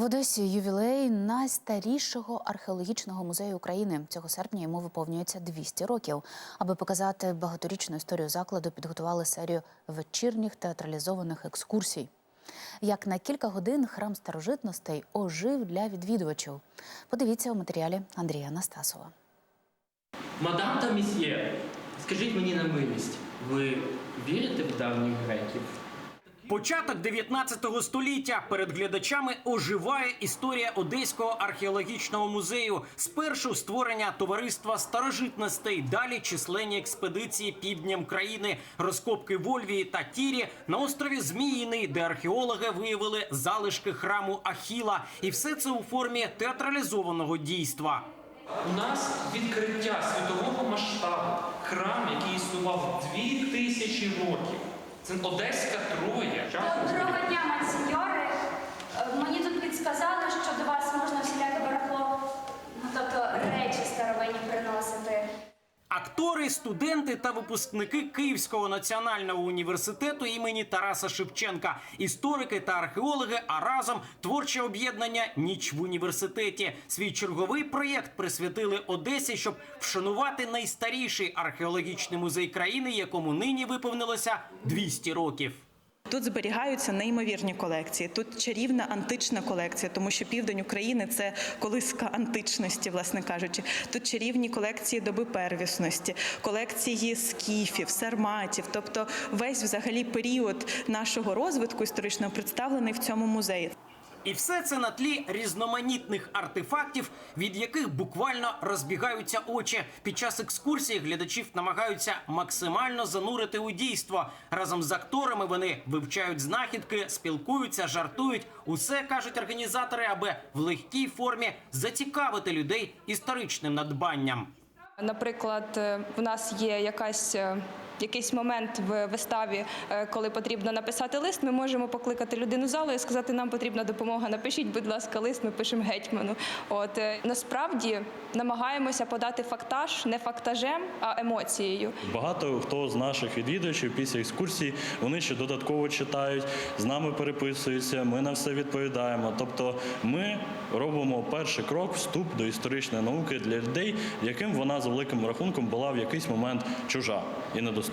В Одесі ювілей найстарішого археологічного музею України. Цього серпня йому виповнюється 200 років. Аби показати багаторічну історію закладу, підготували серію вечірніх театралізованих екскурсій. Як на кілька годин храм старожитностей ожив для відвідувачів. Подивіться у матеріалі Андрія Анастасова. Мадам та місьє, скажіть мені на милість, ви вірите в давніх греків? Початок 19 століття перед глядачами оживає історія Одеського археологічного музею. Спершу створення товариства старожитностей, далі численні експедиції півдням країни, розкопки в Ольвії та Тірі на острові Зміїний, де археологи виявили залишки храму Ахіла, і все це у формі театралізованого дійства. У нас відкриття світового масштабу, храм, який існував дві тисячі років. Це Одеська Троя. Актори, студенти та випускники Київського національного університету імені Тараса Шевченка, історики та археологи, а разом творче об'єднання Ніч в університеті. Свій черговий проєкт присвятили Одесі, щоб вшанувати найстаріший археологічний музей країни, якому нині виповнилося 200 років. Тут зберігаються неймовірні колекції. Тут чарівна антична колекція, тому що південь України це колиска античності, власне кажучи. Тут чарівні колекції доби первісності, колекції скіфів, сарматів. Тобто весь взагалі період нашого розвитку історичного представлений в цьому музеї. І все це на тлі різноманітних артефактів, від яких буквально розбігаються очі. Під час екскурсії глядачів намагаються максимально занурити у дійство. Разом з акторами вони вивчають знахідки, спілкуються, жартують. Усе кажуть організатори, аби в легкій формі зацікавити людей історичним надбанням. Наприклад, е, в нас є якась. Якийсь момент в виставі, е, коли потрібно написати лист, ми можемо покликати людину залу і сказати, нам потрібна допомога. Напишіть, будь ласка, лист, ми пишемо гетьману. От е, насправді намагаємося подати фактаж не фактажем, а емоцією. Багато хто з наших відвідувачів після екскурсії вони ще додатково читають, з нами переписуються. Ми на все відповідаємо. Тобто, ми робимо перший крок, вступ до історичної науки для людей, яким вона за великим рахунком була в якийсь момент чужа і недоступна.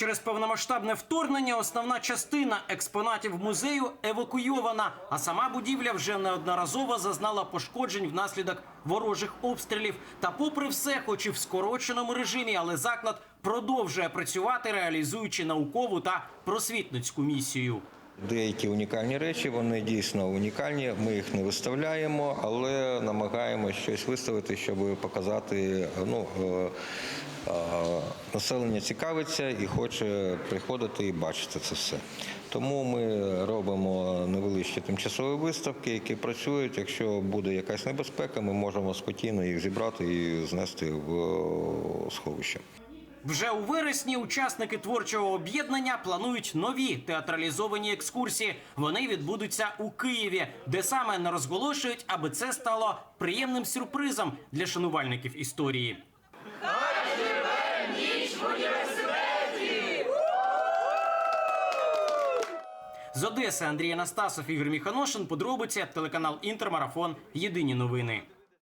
Через повномасштабне вторгнення основна частина експонатів музею евакуйована, а сама будівля вже неодноразово зазнала пошкоджень внаслідок ворожих обстрілів. Та, попри все, хоч і в скороченому режимі, але заклад продовжує працювати, реалізуючи наукову та просвітницьку місію. Деякі унікальні речі, вони дійсно унікальні. Ми їх не виставляємо, але намагаємося щось виставити, щоб показати. Ну е, е, населення цікавиться і хоче приходити і бачити це все. Тому ми робимо невеличкі тимчасові виставки, які працюють. Якщо буде якась небезпека, ми можемо спокійно їх зібрати і знести в е, сховище. Вже у вересні учасники творчого об'єднання планують нові театралізовані екскурсії. Вони відбудуться у Києві, де саме не розголошують, аби це стало приємним сюрпризом для шанувальників історії. З Одеси Андрій Анастасов, Ігор Міханошин. Подробиці телеканал Інтермарафон. Єдині новини.